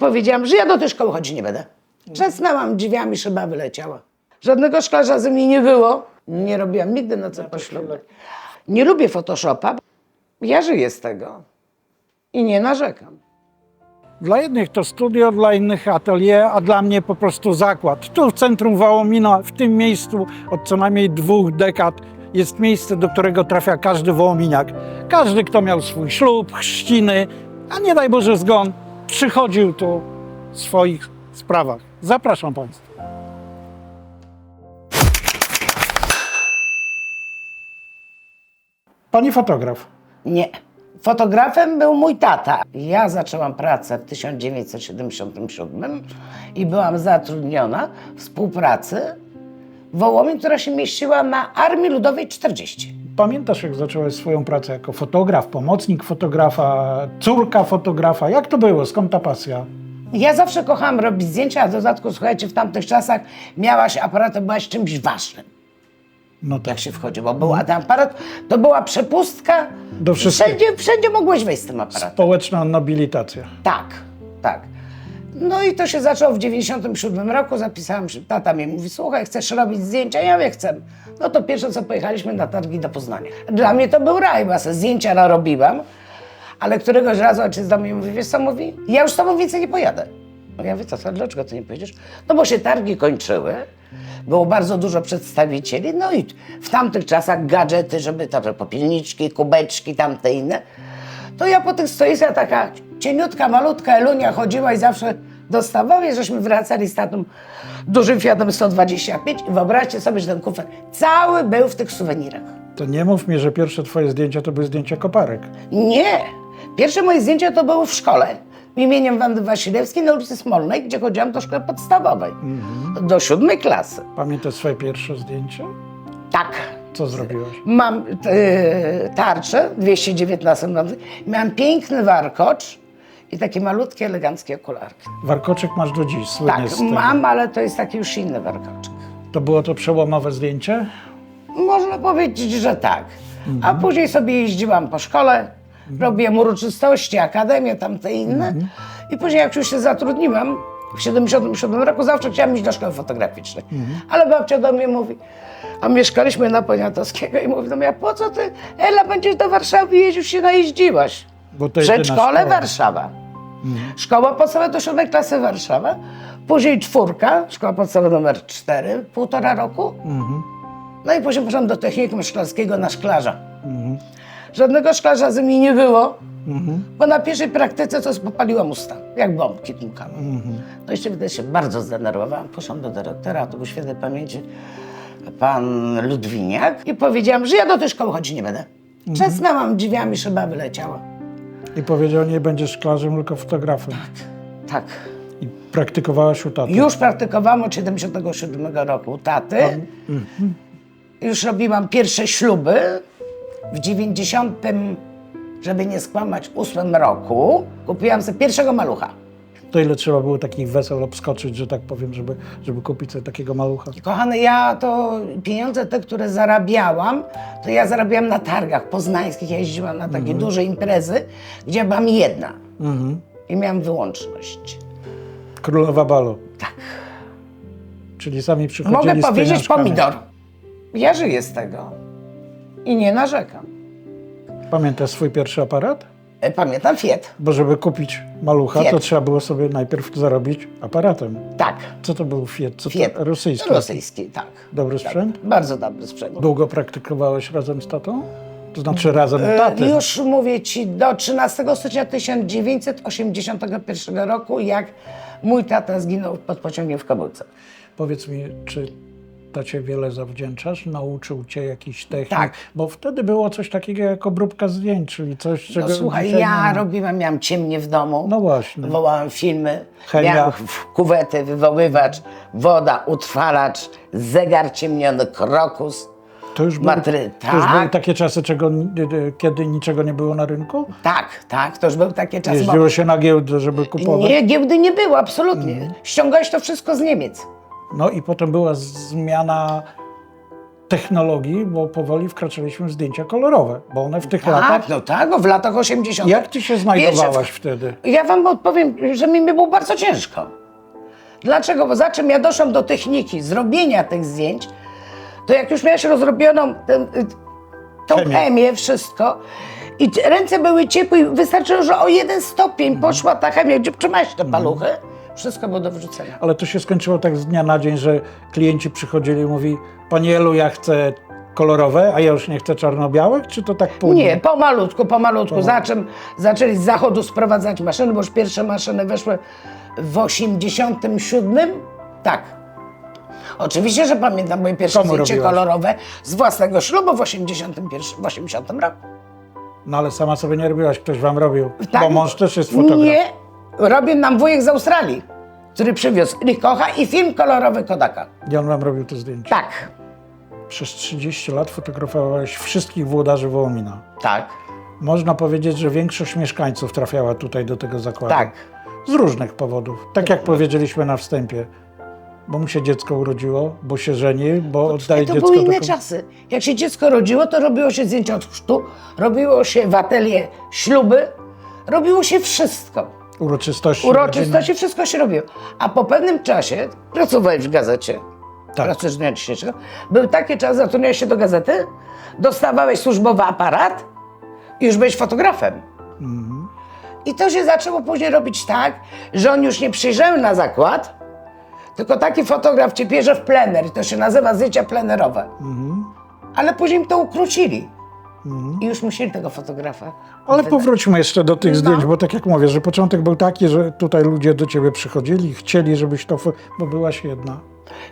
Powiedziałam, że ja do tej szkoły chodzić nie będę. Trzasnęłam drzwiami, szyba wyleciała. Żadnego szklarza ze mnie nie było. Nie robiłam nigdy na co poślubne. Nie lubię Photoshopa. Ja żyję z tego. I nie narzekam. Dla jednych to studio, dla innych atelier, a dla mnie po prostu zakład. Tu w centrum Wołomina, w tym miejscu od co najmniej dwóch dekad jest miejsce, do którego trafia każdy wołominiak. Każdy, kto miał swój ślub, chrzciny, a nie daj Boże zgon, przychodził tu w swoich sprawach. Zapraszam Państwa. Pani fotograf. Nie. Fotografem był mój tata. Ja zaczęłam pracę w 1977 i byłam zatrudniona w współpracy w Wołomin, która się mieściła na Armii Ludowej 40. Pamiętasz, jak zacząłeś swoją pracę jako fotograf, pomocnik fotografa, córka fotografa? Jak to było? Skąd ta pasja? Ja zawsze kochałam robić zdjęcia, a w dodatku, słuchajcie, w tamtych czasach miałaś aparat, to byłaś czymś ważnym, No tak. jak się wchodziło. Była ten aparat, to była przepustka. Do wszystkiego. Wszędzie, wszędzie mogłeś wejść z tym aparatem. Społeczna nobilitacja. Tak, tak. No i to się zaczęło w 97 roku, zapisałam się, tata mi mówi, słuchaj, chcesz robić zdjęcia? Ja mówię, chcę. No to pierwsze co, pojechaliśmy na targi do Poznania. Dla mnie to był raj, bo ja zdjęcia narobiłam, ale któregoś razu ojciec do mnie mówi, wiesz co, mówi, ja już z tobą więcej nie pojadę. Ja mówię, co, co, dlaczego ty nie pojedziesz? No bo się targi kończyły, było bardzo dużo przedstawicieli, no i w tamtych czasach gadżety, żeby tam popielniczki, kubeczki, tamte inne, to ja po tych stoiskach taka cieniutka, malutka Elunia chodziła i zawsze dostawała i żeśmy wracali z tatą dużym Fiatem 125 i wyobraźcie sobie, że ten kufer cały był w tych suwenirach. To nie mów mi, że pierwsze twoje zdjęcia to były zdjęcia koparek. Nie! Pierwsze moje zdjęcia to było w szkole imieniem Wandy Wasilewskiej na ulicy Smolnej, gdzie chodziłam do szkoły podstawowej. Do siódmej klasy. Pamiętasz swoje pierwsze zdjęcie? Tak. Co zrobiłaś? Mam e, tarczę 219 mamy. Miałam piękny warkocz i takie malutkie, eleganckie okularki. Warkoczyk masz do dziś, słynny Tak, z tego. mam, ale to jest taki już inny warkoczek. To było to przełomowe zdjęcie? Można powiedzieć, że tak. A później sobie jeździłam po szkole, robiłam uroczystości, akademię, tamte inne. I później jak już się zatrudniłam, w 77 roku zawsze chciałam iść do szkoły fotograficznej. Ale babcia do mnie mówi, a mieszkaliśmy na Poniatowskiego i mówi do mnie, a po co ty, Ela, będziesz do Warszawy jeździć, już się najeździłaś. Bo to Przedszkole. Warszawa. Szkoła podstawowa do siódmej klasy Warszawa. Później czwórka, szkoła podstawowa numer cztery, półtora roku. No i później poszłam do technikum szklarskiego na szklarza. Żadnego szklarza ze mnie nie było, bo na pierwszej praktyce to popaliłam usta, jak bombki tłukałam. No i się wtedy się bardzo zdenerwowałam. Poszłam do dyrektora, to był świętej pamięci pan Ludwiniak i powiedziałam, że ja do tej szkoły chodzić nie będę. Trzasnęłam drzwiami, szyba wyleciała. I powiedział, nie będziesz szklarzem, tylko fotografem. Tak. I praktykowałaś u taty. Już praktykowałam od 77 roku u taty. Już robiłam pierwsze śluby. W 90, żeby nie skłamać, 8 roku kupiłam sobie pierwszego malucha. To ile trzeba było takich wesel obskoczyć, że tak powiem, żeby, żeby kupić sobie takiego malucha? Kochany, ja to pieniądze te, które zarabiałam, to ja zarabiałam na targach poznańskich. Ja jeździłam na takie duże imprezy, gdzie byłam jedna. I miałam wyłączność. Królowa balu. Tak. Czyli sami przychodzili Mogę z powiedzieć pieniążkami. pomidor. Ja żyję z tego. I nie narzekam. Pamiętasz swój pierwszy aparat? E, Pamiętam Fiat. Bo żeby kupić malucha, Fiat. to trzeba było sobie najpierw zarobić aparatem. Tak. Co to był Fiat? Co Fiat. to? Rosyjski. Rosyjski, tak. Dobry tak. sprzęt? Bardzo dobry sprzęt. Długo praktykowałeś razem z tatą? To znaczy razem u E, taty? Już mówię ci, do 13 stycznia 1981 roku, jak mój tata zginął pod pociągiem w Kabulce. Powiedz mi, czy tacie wiele zawdzięczasz? Nauczył cię jakiś technik? Tak. Bo wtedy było coś takiego jak obróbka zdjęć, czyli coś, czego No, słuchaj, ja robiłam, miałam ciemnie w domu. No właśnie. Wołałam filmy, Chemia. miałam kuwetę, wywoływacz, woda, utrwalacz, zegar ciemniony, krokus. To już, były, Matry- to już były tak. takie czasy, czego, kiedy niczego nie było na rynku? Tak, tak, to już był takie czas. Jeździło się na giełdę, żeby kupować? Nie, giełdy nie było, absolutnie. Mhm. Ściągałeś to wszystko z Niemiec. No i potem była zmiana technologii, bo powoli wkraczaliśmy w zdjęcia kolorowe, bo one w tych latach... Tak, no tak, no w latach 80. Jak ty się znajdowałaś wtedy? Ja wam odpowiem, że mi było bardzo ciężko. Dlaczego? Bo za czym ja doszłam do techniki zrobienia tych zdjęć, to jak już miałaś rozrobioną tę, tą Chemię. chemię, wszystko, i ręce były ciepłe i wystarczyło, że o jeden stopień Mhm. poszła ta chemia, gdzie trzymałeś te paluchy, wszystko było do wrzucenia. Ale to się skończyło tak z dnia na dzień, że klienci przychodzili i mówi Panie Elu, ja chcę kolorowe, a ja już nie chcę czarno-białych? Czy to tak później? Nie, pomalutku, pomalutku. Za czym zaczęli z zachodu sprowadzać maszyny, bo już pierwsze maszyny weszły w 87. Tak. Oczywiście, że pamiętam moje pierwsze Komu zdjęcie robiłaś? kolorowe z własnego ślubu w 81, w 80 roku. No ale sama sobie nie robiłaś, ktoś wam robił. Tak. Bo mąż też jest fotograf. Nie, robił nam wujek z Australii, który przywiózł Likocha i film kolorowy Kodaka. I on wam robił te zdjęcia. Tak, Przez 30 lat fotografowałeś wszystkich włodarzy Wołomina. tak, Można powiedzieć, że większość mieszkańców trafiała tutaj do tego zakładu. tak. Z różnych powodów. Tak jak powiedzieliśmy na wstępie. Bo mu się dziecko urodziło, bo się żeni, bo oddaje To dziecko były inne do... czasy. Jak się dziecko rodziło, to robiło się zdjęcia od chrztu, robiło się w atelier śluby, robiło się wszystko. Uroczystości. Uroczystości, wszystko się robiło. A po pewnym czasie, pracowałeś w gazecie, Tak. pracujesz dnia dzisiejszego, był taki czas, zatrudniałeś się do gazety, dostawałeś służbowy aparat i już byłeś fotografem. Mhm. I to się zaczęło później robić tak, że on już nie przyjrzał na zakład, tylko taki fotograf cię bierze w plener, i to się nazywa zdjęcia plenerowe. Mhm. Ale później to ukrócili. I już musieli tego fotografa. Ale wydać. powróćmy jeszcze do tych No. zdjęć, bo tak jak mówię, że początek był taki, że tutaj ludzie do ciebie przychodzili, chcieli, żebyś to... Bo byłaś jedna.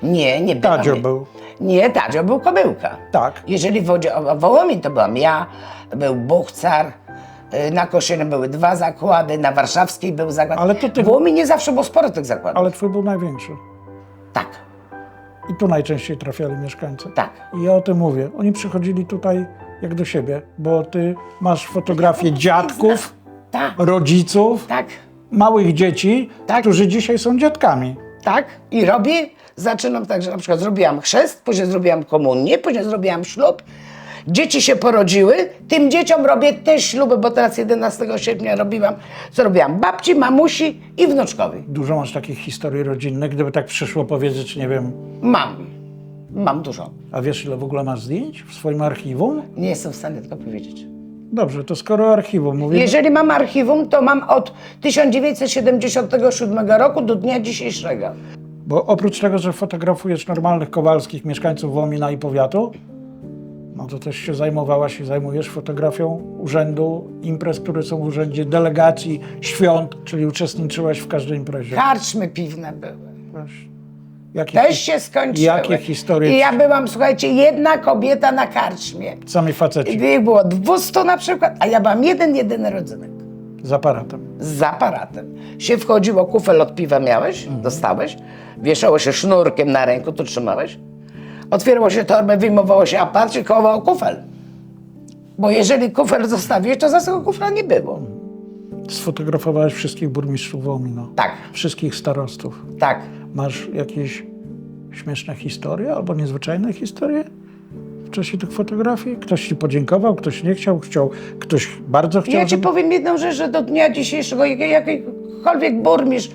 Nie, nie byłam. Tadzio był. Nie, Tadzio był kobyłka. Tak. Jeżeli chodzi o Wołomin, to byłam ja, był Buchcar, y, na Koszynie były dwa zakłady, na Warszawskiej był zakład. Ale to ty- W Wołominie nie zawsze było sporo tych zakładów. Ale twój był największy. Tak, I tu najczęściej trafiali mieszkańcy. tak. I ja o tym mówię. Oni przychodzili tutaj jak do siebie, bo ty masz fotografię dziadków, Tak, rodziców, tak, małych dzieci, Tak. którzy dzisiaj są dziadkami. tak. I robię, zaczynam tak, że na przykład zrobiłam chrzest, później zrobiłam komunię, później zrobiłam ślub. Dzieci się porodziły, tym dzieciom robię też śluby, bo teraz 11 sierpnia robiłam, co robiłam babci, mamusi i wnuczkowi. Dużo masz takich historii rodzinnych, gdyby tak przyszło powiedzieć, nie wiem, Mam, mam dużo. a wiesz ile w ogóle masz zdjęć w swoim archiwum? Nie jestem w stanie tego powiedzieć. Dobrze, to skoro archiwum mówimy, Jeżeli mam archiwum, to mam od 1977 roku do dnia dzisiejszego. bo oprócz tego, że fotografujesz normalnych kowalskich mieszkańców Łomina i powiatu, no to też się zajmowałaś i zajmujesz fotografią urzędu, imprez, które są w urzędzie, delegacji, świąt, czyli uczestniczyłaś w każdej imprezie. Karczmy piwne były. Wiesz, Jakie, Też się skończyły. Jakie historie? I ja byłam, słuchajcie, jedna kobieta na karczmie. Sami faceci Ich było 200 na przykład, a ja byłam jeden, jedyny rodzynek. z aparatem. Z aparatem. Się wchodziło, kufel od piwa miałeś, Mhm. dostałeś, wieszało się sznurkiem na ręku, tu trzymałeś. Otwierało się torbę, wyjmowało się aparat i kołowało kufel. Bo jeżeli kufel zostawiłeś, to za tego kufla nie było. Sfotografowałeś wszystkich burmistrzów Wołomina. Tak, Wszystkich starostów. tak. Masz jakieś śmieszne historie albo niezwyczajne historie w czasie tych fotografii? Ktoś ci podziękował, ktoś nie chciał, chciał, ktoś bardzo chciał. Ja ci żeby- powiem jedną rzecz, że do dnia dzisiejszego jak- jakikolwiek burmistrz,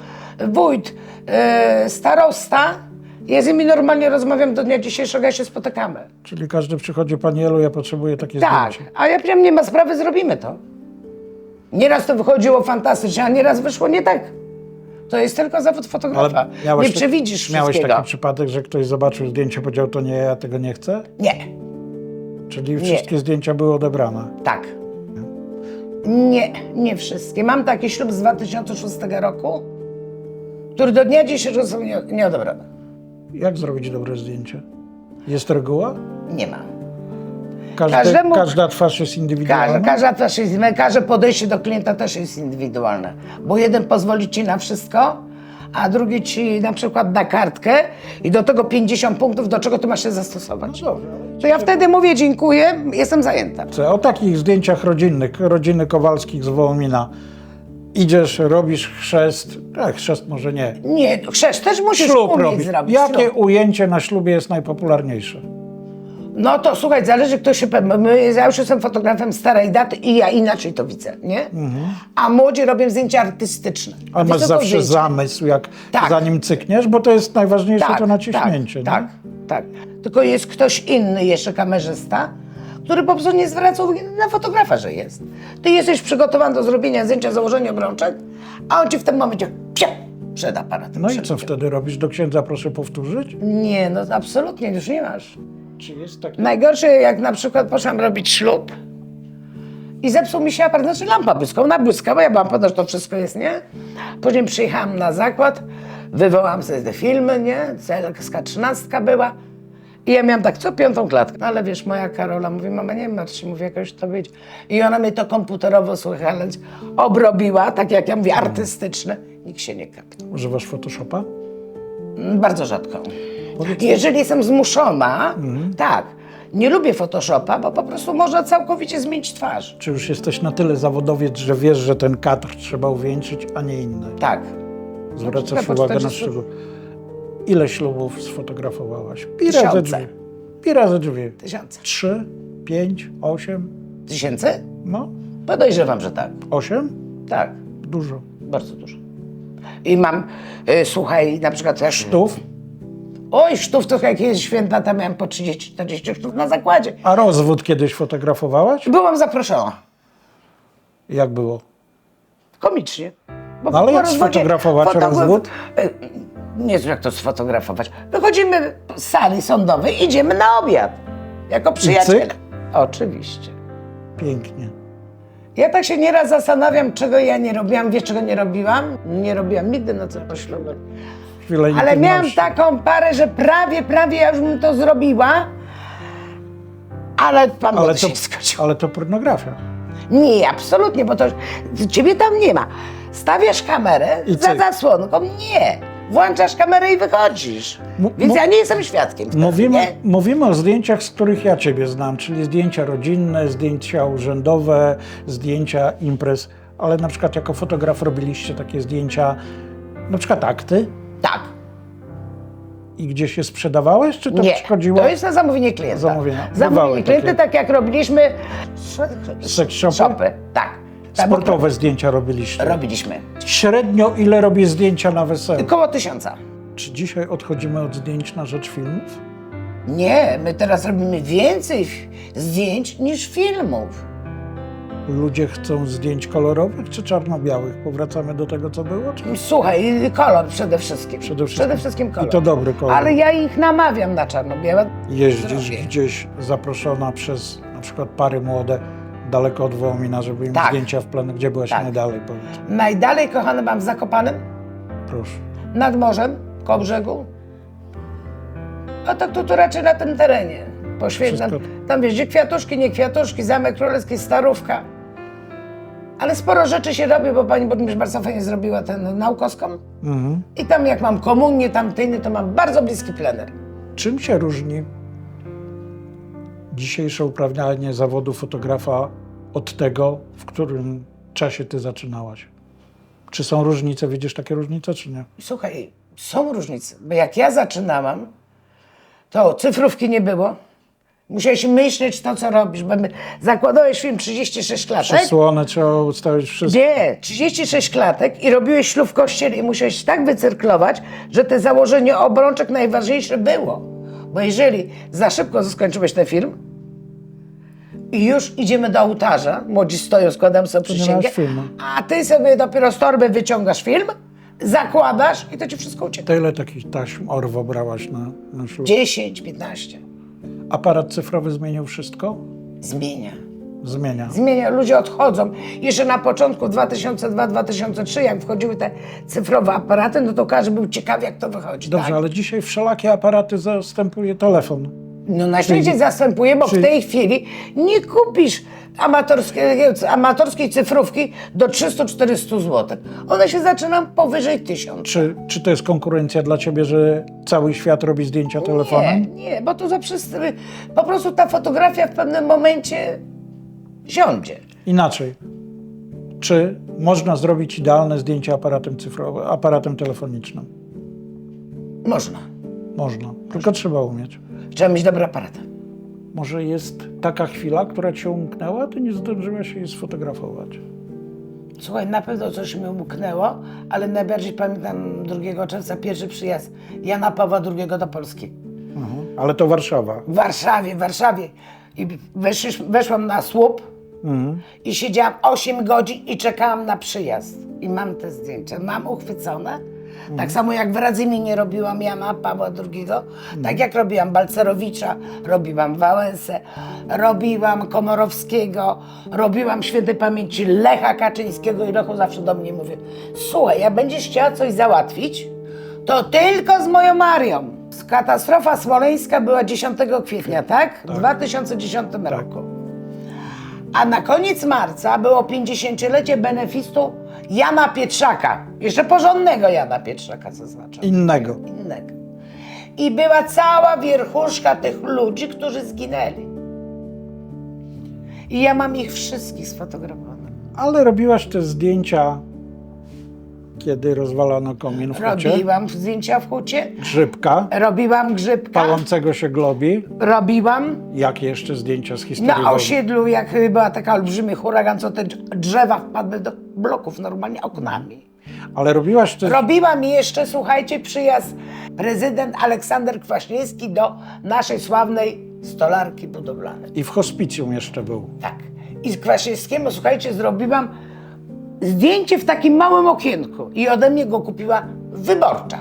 wójt, e, starosta, ja z nimi normalnie rozmawiam do dnia dzisiejszego, ja się spotykamy. Czyli każdy przychodzi, Pani Elu, ja potrzebuję takie Tak, zdjęcie. a ja powiedziałam, nie ma sprawy, zrobimy to. Nieraz to wychodziło fantastycznie, a nieraz wyszło nie tak. To jest tylko zawód fotografa. miałeś Nie tak- przewidzisz Miałeś wszystkiego. taki przypadek, że ktoś zobaczył zdjęcie, powiedział, to nie, ja tego nie chcę? Nie, Czyli wszystkie zdjęcia były odebrane. tak. Nie, nie wszystkie. Mam taki ślub z 2006 roku, który do dnia dzisiejszego są nie, nie odebrane. Jak zrobić dobre zdjęcie? Jest reguła? Nie ma. Każdy, Każdemu- Każda twarz jest indywidualna? Każda, każda twarz jest inna, każde podejście do klienta też jest indywidualne. Bo jeden pozwoli ci na wszystko, a drugi ci na przykład da kartkę i do tego 50 punktów, do czego ty masz się zastosować. No dobrze. To ja wtedy mówię dziękuję, jestem zajęta. O takich zdjęciach rodzinnych, rodziny Kowalskich z Wołomina. Idziesz, robisz chrzest, tak, chrzest może nie. Nie, chrzest też musisz Ślub umieć robisz. zrobić. Jakie Ślub. ujęcie na ślubie jest najpopularniejsze? No to słuchaj, zależy kto się... My, ja już jestem fotografem starej daty i ja inaczej to widzę, nie? A młodzi robią zdjęcia artystyczne. Mhm. A masz zawsze zdjęcia. zamysł, jak Tak. zanim cykniesz, bo to jest najważniejsze to naciśnięcie. nie? Tak, tak, tak. Tylko jest ktoś inny jeszcze kamerzysta, który po prostu nie zwraca uwagi na fotografa, że jest. Ty jesteś przygotowany do zrobienia zdjęcia, założenia obrączek, a on ci w tym momencie psia, przed aparatem. No i co wtedy robisz? Do księdza proszę powtórzyć? Nie, no absolutnie już nie masz. Czy jest taki... Najgorsze, jak na przykład poszłam robić ślub i zepsuł mi się aparat, znaczy lampa błyskała, ona błyska, bo ja byłam pewna, że to wszystko jest, nie? Później przyjechałam na zakład, wywołałam sobie te filmy, nie? Celska trzynastka była i ja miałam tak co piątą klatkę. No ale wiesz, moja Karola mówi, mama nie martw się, mówi, jakoś to być. I ona mnie to komputerowo, słuchając, obrobiła, tak jak ja mówię, artystyczne. Nikt się nie kapnie. Używasz Photoshopa? Mm, Bardzo rzadko. Jeżeli jestem zmuszona, tak. Nie lubię Photoshopa, bo po prostu można całkowicie zmienić twarz. Czy już jesteś na tyle zawodowiec, że wiesz, że ten kadr trzeba uwieńczyć, a nie inny? Tak. Zwracasz po uwagę na 40 szczegół. Ile ślubów sfotografowałaś? Pi Tysiące. razy drzwi. Pi razy drzwi. Tysiące. Trzy, pięć, osiem? Tysięcy? No, Podejrzewam, że tak. osiem? Tak. Dużo. Bardzo dużo. I mam, y, słuchaj, na przykład też... Sztów? Oj, sztów to jak jest święta, tam miałem po 30-40 sztów na zakładzie. A rozwód kiedyś fotografowałaś? Byłam zaproszona. Jak było? Komicznie. Bo No ale po jak rozwodzie sfotografować fotograf- rozwód? Y, Nie wiem, jak to sfotografować. Wychodzimy z sali sądowej, idziemy na obiad. Jako przyjaciele. cyk? Oczywiście. Pięknie. Ja tak się nieraz zastanawiam, czego ja nie robiłam. Wiesz, czego nie robiłam? Nie robiłam nigdy na po ślubie. Chwilę Ale miałam intymności. taką parę, że prawie, prawie ja już bym to zrobiła. Ale pan Ale ale to, się skończył. ale to pornografia. Nie, absolutnie, bo to ciebie tam nie ma. Stawiasz kamerę I za cyk. zasłonką. Nie. Włączasz kamerę i wychodzisz. Mu- Więc mu- ja nie jestem świadkiem. wtedy, Mówimy, Nie? mówimy o zdjęciach, z których ja Ciebie znam, czyli zdjęcia rodzinne, zdjęcia urzędowe, zdjęcia imprez, ale na przykład jako fotograf robiliście takie zdjęcia, na przykład akty Tak. i gdzieś je sprzedawałeś, czy to Nie. przychodziło? To jest na zamówienie klienta. Zamówienie Bywały klienta, takie. tak jak robiliśmy Sex shopy? shopy. Tak. Tam Sportowe zdjęcia robiliście. robiliśmy. Średnio ile robisz zdjęcia na weselu? Koło tysiąca. Czy dzisiaj odchodzimy od zdjęć na rzecz filmów? Nie, my teraz robimy więcej zdjęć niż filmów. Ludzie chcą zdjęć kolorowych czy czarno-białych? Powracamy do tego, co było? Czy... Słuchaj, kolor przede wszystkim. Przede wszystkim. Przede wszystkim kolor. I to dobry kolor. Ale ja ich namawiam na czarno-białe. Jeździsz Zrobię. gdzieś zaproszona przez na przykład pary młode daleko od Wołomina, żeby im Tak. zdjęcia w planie. Gdzie byłaś Tak. najdalej? Powiedz. Najdalej kochany mam w Zakopanem, Proszę. nad morzem, koło brzegu. A tak to, to raczej na tym terenie. Poświęcam. Wszystko- Tam wiesz, gdzie kwiatuszki, nie kwiatuszki, Zamek Królewski, Starówka. Ale sporo rzeczy się robi, bo pani burmistrz bardzo fajnie zrobiła ten naukowską. Mhm. I tam jak mam komunię, tamtyjny, to mam bardzo bliski plener. Czym się różni dzisiejsze uprawnianie zawodu fotografa od tego, w którym czasie ty zaczynałaś? Czy są różnice? Widzisz takie różnice, czy nie? Słuchaj, są różnice, bo jak ja zaczynałam, to cyfrówki nie było. Musiałeś myśleć to, co robisz, bo my zakładałeś film 36 klatek. Przesłony trzeba ustawić wszystko. Nie, 36 klatek i robiłeś ślub w kościele i musiałeś tak wycyrklować, że te założenie obrączek najważniejsze było. Bo jeżeli za szybko skończyłeś ten film i już idziemy do ołtarza, młodzi stoją, składam sobie nie przysięgę, filmu. a ty sobie dopiero z torby wyciągasz film, zakładasz i to ci wszystko ucieka. To ile takich taśm Orwo brałaś na, na ślub? 10, 15. Aparat cyfrowy zmienił wszystko? Zmienia. Zmienia. Zmienia, ludzie odchodzą. Jeszcze na początku 2002-2003, jak wchodziły te cyfrowe aparaty, no to każdy był ciekawy, jak to wychodzi. Dobrze, tak? ale dzisiaj wszelakie aparaty zastępuje telefon. No na świecie zastępuje, bo czyli- w tej chwili nie kupisz amatorskiej, amatorskiej cyfrówki do 300-400 zł. One się zaczynają powyżej 1000. Czy, czy to jest konkurencja dla ciebie, że cały świat robi zdjęcia Nie, telefonem? nie, bo to za wszyscy, po prostu ta fotografia w pewnym momencie siądzie. Inaczej. Czy można zrobić idealne zdjęcie aparatem cyfrowym, aparatem telefonicznym? Można. Można. Tylko trzeba umieć. Trzeba mieć dobry aparat. Może jest taka chwila, która cię umknęła, ty nie zdążyłaś jej sfotografować. Słuchaj, na pewno coś mi umknęło, ale najbardziej pamiętam 2 czerwca pierwszy przyjazd Jana Pawła II do Polski. Mhm. Ale to Warszawa. W Warszawie, w Warszawie. I weszliś, weszłam na słup Mhm. i siedziałam 8 godzin i czekałam na przyjazd. I mam te zdjęcia, mam uchwycone. Tak samo jak w Radzyminie robiłam Jana Pawła II, tak jak robiłam Balcerowicza, robiłam Wałęsę, robiłam Komorowskiego, robiłam świętej pamięci Lecha Kaczyńskiego i Lechu zawsze do mnie mówi słuchaj, jak będziesz chciała coś załatwić, to tylko z moją Marią. Katastrofa smoleńska była 10 kwietnia, tak? W 2010 roku. A na koniec marca było 50-lecie benefistu Jana Pietrzaka. Jeszcze porządnego Jana Pietrzaka zaznaczam. Innego. Innego. I była cała wierchuszka tych ludzi, którzy zginęli. I ja mam ich wszystkich sfotografowane. Ale robiłaś te zdjęcia, kiedy rozwalano komin w hucie. Robiłam zdjęcia w hucie, Grzybka, robiłam grzybka, palącego się globi. robiłam Jakie jeszcze zdjęcia z historii? na osiedlu, jak była taka olbrzymi huragan, co te drzewa wpadły do bloków normalnie oknami. Ale robiłaś te... Robiłam jeszcze, słuchajcie, przyjazd prezydent Aleksander Kwaśniewski do naszej sławnej stolarki budowlanej. I w hospicjum jeszcze był. Tak. I z Kwaśniewskiemu, słuchajcie, zrobiłam zdjęcie w takim małym okienku i ode mnie go kupiła wyborcza.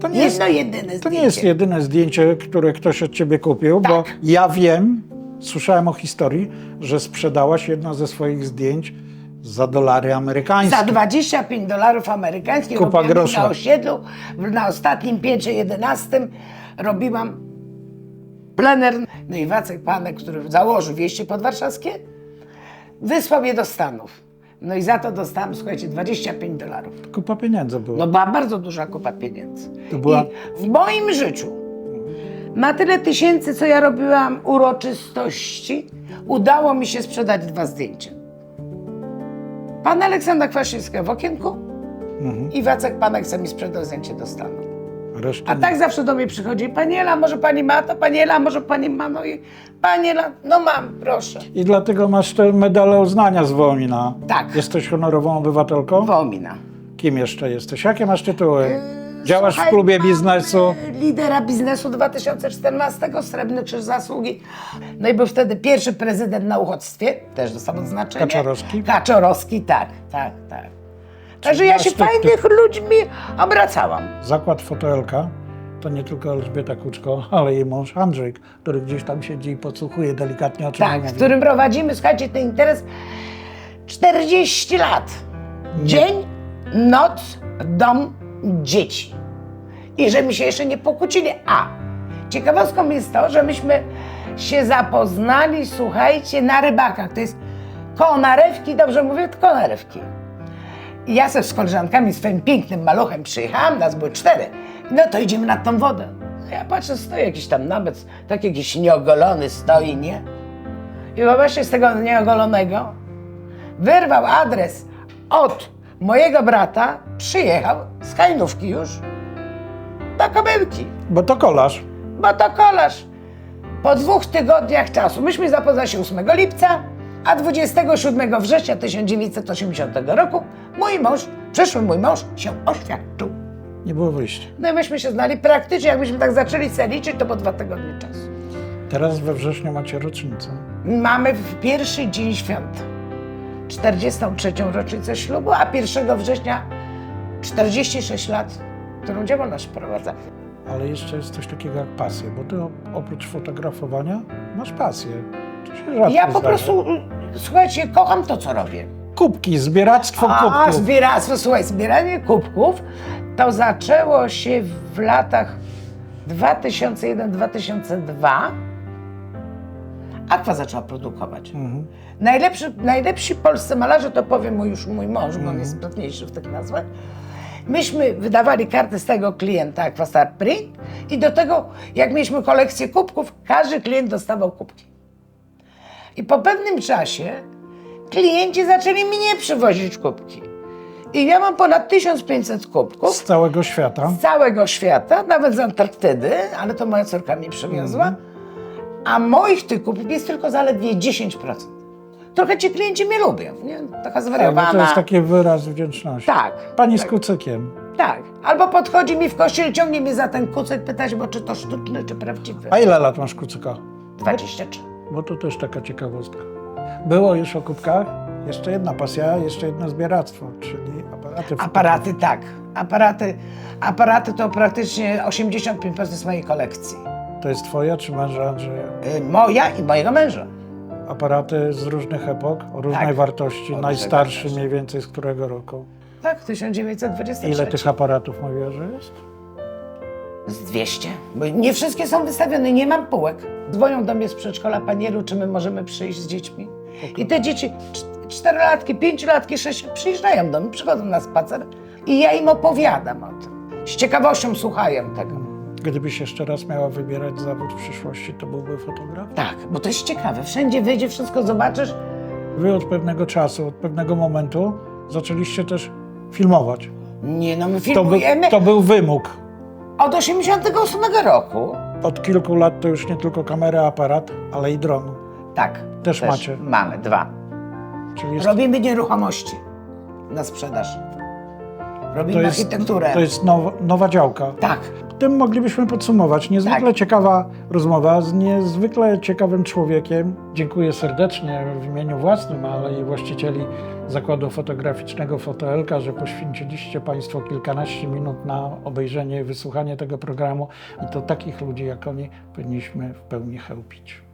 To nie, jest, jedyne zdjęcie. to nie jest jedyne zdjęcie, które ktoś od ciebie kupił, bo Tak. ja wiem, słyszałem o historii, że sprzedałaś jedno ze swoich zdjęć za dolary amerykańskie. Za 25 dolarów amerykańskich Kupa robiłam grosza. na osiedlu, w- na ostatnim piętrze 11 robiłam plener. No i Wacek Panek, który założył wieście podwarszawskie, wysłał je do Stanów. No i za to dostałam, słuchajcie, 25 dolarów. Kupa pieniędzy była. No była bardzo duża kupa pieniędzy. To była- I w moim życiu na tyle tysięcy, co ja robiłam uroczystości, udało mi się sprzedać dwa zdjęcia. Pan Aleksandra Kwaśniewska w okienku Mhm. i Wacek Panek chce mi sprzedać zdjęcie do Stanów. Reszta A tak zawsze do mnie przychodzi, Paniela, może pani ma to, Paniela, może pani ma, no i Paniela, no mam, proszę. I dlatego masz te medale uznania z Wołomina. Tak. Jesteś honorową obywatelką? Wołomina. Kim jeszcze jesteś? Jakie masz tytuły? Działasz w Słuchaj, klubie mamy biznesu? Lidera biznesu 2014, Srebrny Krzyż Zasługi. No i był wtedy pierwszy prezydent na uchodźstwie, też dostał odznaczenie. Kaczorowski? Kaczorowski, tak, tak, tak. Także ja się fajnych ludźmi obracałam. Zakład fotelka to nie tylko Elżbieta Kuczko, ale jej mąż Andrzejk, który gdzieś tam siedzi i podsłuchuje delikatnie o czym Tak, mówi. w którym prowadzimy, słuchajcie, ten interes 40 lat. Dzień, noc, dom, dzieci. I że mi się jeszcze nie pokłócili. A ciekawostką jest to, że myśmy się zapoznali, słuchajcie, na rybakach. To jest koło narewki, dobrze mówię, koło narewki. I ja se z koleżankami, swoim pięknym maluchem przyjechałam, nas było cztery. No to idziemy na tą wodę. No ja patrzę, stoi jakiś tam nawet, tak jakiś nieogolony stoi, nie? I właśnie z tego nieogolonego wyrwał adres od mojego brata, przyjechał z Hajnówki już do Kobyłki, Bo to kolarz. bo to kolarz. Po dwóch tygodniach czasu, myśmy zapoznali się 8 lipca, a 27 września 1980 roku mój mąż, przyszły mój mąż się oświadczył. Nie było wyjścia. No i myśmy się znali praktycznie, jakbyśmy tak zaczęli sobie liczyć, to po dwa tygodnie czasu. Teraz we wrześniu macie rocznicę. Mamy w pierwszy dzień świąt 43. rocznicę ślubu, a 1 września 46 lat, którą działalność prowadza. Ale jeszcze jest coś takiego jak pasja, bo ty oprócz fotografowania masz pasję. Ja po prostu, słuchajcie, kocham to, co robię. Kubki, zbieractwo A, kubków. zbieractwo, słuchaj, zbieranie kubków to zaczęło się w latach 2001-2002. Aqua zaczęła produkować. Mhm. Najlepszy, najlepsi polscy malarze, to powiem mu już mój mąż, bo on jest sprytniejszy w tych nazwach. Myśmy wydawali karty z tego klienta Aquastar Print i do tego, jak mieliśmy kolekcję kubków, każdy klient dostawał kubki. I po pewnym czasie klienci zaczęli mnie przywozić kubki. I ja mam ponad 1500 kubków Z całego świata. z całego świata, nawet z Antarktydy, ale to moja córka mi przywiozła. A moich tyków jest tylko zaledwie 10%. Trochę ci klienci mnie lubią, nie? Taka Tak, zwariowana. to jest taki wyraz wdzięczności. Tak. Pani z tak, kucykiem. tak. Albo podchodzi mi w kościele, ciągnie mnie za ten kucyk, pytać, bo czy to sztuczny, czy prawdziwy. A ile lat masz kucyka? 23. Bo to też taka ciekawostka. Było już o kubkach. Jeszcze jedna pasja, jeszcze jedno zbieractwo, czyli aparaty. Aparaty tak. Aparaty, aparaty to praktycznie 85% mojej kolekcji. To jest twoja czy męża Andrzeja? Y, Moja i mojego męża. Aparaty z różnych epok, o różnej Tak. wartości. różnej Najstarszy wartości. mniej więcej z którego roku? Tak, 1923. Ile tych aparatów mówię, że jest? Z 200. Bo nie wszystkie są wystawione, nie mam półek. Dzwonią do mnie z przedszkola, panielu, czy my możemy przyjść z dziećmi. I te dzieci, cz- czterolatki, pięciolatki, sześć, przyjeżdżają do mnie, przychodzą na spacer i ja im opowiadam o tym. Z ciekawością słuchają tego. Gdybyś jeszcze raz miała wybierać zawód w przyszłości, to byłby fotograf? Tak, bo to jest ciekawe. Wszędzie wyjdzie, wszystko zobaczysz. Wy od pewnego czasu, od pewnego momentu zaczęliście też filmować. Nie no, my To, filmujemy to był wymóg. od 88 roku. Od kilku lat to już nie tylko kamera, aparat, ale i dron. Tak. Też macie. Mamy, dwa. Czyli jest, Robimy nieruchomości na sprzedaż. Robimy to jest, architekturę. to jest now, nowa działka. Tak. Tym moglibyśmy podsumować. Niezwykle Tak. ciekawa rozmowa z niezwykle ciekawym człowiekiem. Dziękuję serdecznie w imieniu własnym, ale i właścicieli zakładu fotograficznego Fotoelka, że poświęciliście Państwo kilkanaście minut na obejrzenie i wysłuchanie tego programu. I to takich ludzi jak oni powinniśmy w pełni chełpić.